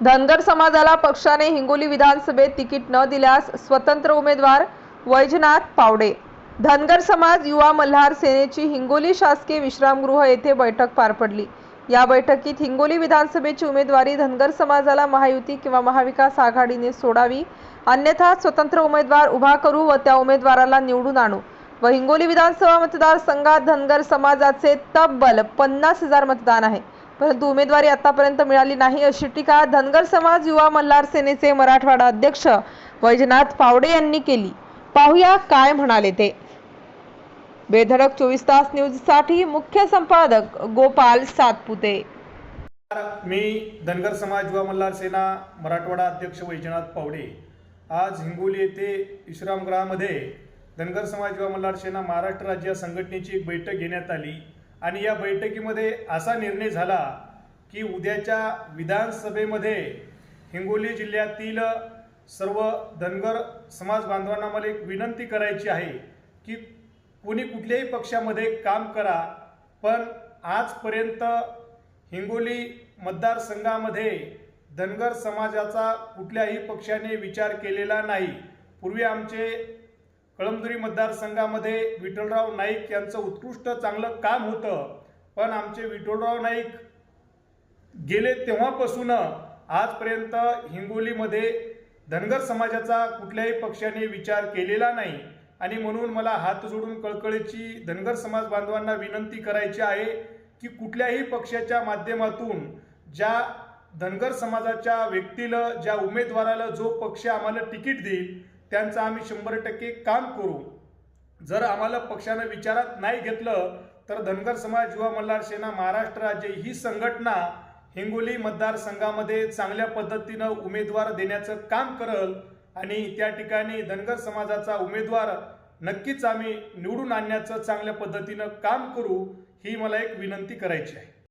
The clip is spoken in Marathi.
धनगर समाजाला पक्षाने हिंगोली विधानसभेत तिकीट न दिल्यास स्वतंत्र उमेदवार वैजनाथ पावडे. धनगर समाज युवा मल्हार सेनेची हिंगोली शासकीय विश्रामगृह येथे बैठक पार पडली. या बैठकीत हिंगोली विधानसभेची उमेदवारी धनगर समाजाला महायुती किंवा महाविकास आघाडीने सोडावी अन्यथा स्वतंत्र उमेदवार उभा करू व त्या उमेदवाराला निवडून आणू व हिंगोली विधानसभा मतदारसंघात धनगर समाजाचे तब्बल पन्नास हजार मतदान आहे. परंतु उमेदवारी आतापर्यंत मिळाली नाही अशी टीका धनगर समाज युवा मल्हार सेनेचे मराठवाडा अध्यक्ष वैजनाथ पावडे यांनी केली. पाहूया काय म्हणाले ते. बेधडक चोवीस तास न्यूजसाठी मुख्य संपादक गोपाल सातपुते. मी धनगर समाज युवा मल्हार सेना मराठवाडा अध्यक्ष वैजनाथ पावडे. आज हिंगोली येथे विश्रामगृहामध्ये धनगर समाज युवा मल्हार सेना महाराष्ट्र राज्य संघटनेची एक बैठक घेण्यात आली. आणि या बैठकीमध्ये असा निर्णय झाला की उद्याच्या विधानसभेमध्ये हिंगोली जिल्ह्यातील सर्व धनगर समाज बांधवांना मला एक विनंती करायची आहे की कोणी कुठल्याही पक्षामध्ये काम करा पण आजपर्यंत हिंगोली मतदारसंघामध्ये धनगर समाजाचा कुठल्याही पक्षाने विचार केलेला नाही. पूर्वी आमचे कळमदुरी मतदारसंघामध्ये विठ्ठलराव नाईक यांचं उत्कृष्ट चांगलं काम होतं. पण आमचे विठ्ठलराव नाईक गेले तेव्हापासून आजपर्यंत हिंगोलीमध्ये धनगर समाजाचा कुठल्याही पक्षाने विचार केलेला नाही. आणि म्हणून मला हात जोडून कळकळीची धनगर समाज बांधवांना विनंती करायची आहे की कुठल्याही पक्षाच्या माध्यमातून ज्या धनगर समाजाच्या व्यक्तीला ज्या उमेदवाराला जो पक्ष आम्हाला तिकीट देईल त्यांचं आम्ही शंभर टक्के काम करू. जर आम्हाला पक्षानं विचारात नाही घेतलं तर धनगर समाज युवा मल्हार सेना महाराष्ट्र राज्य ही संघटना हिंगोली मतदारसंघामध्ये चांगल्या पद्धतीनं उमेदवार देण्याचं काम करल आणि त्या ठिकाणी धनगर समाजाचा उमेदवार नक्कीच आम्ही निवडून आणण्याचं चांगल्या पद्धतीनं काम करू ही मला एक विनंती करायची आहे.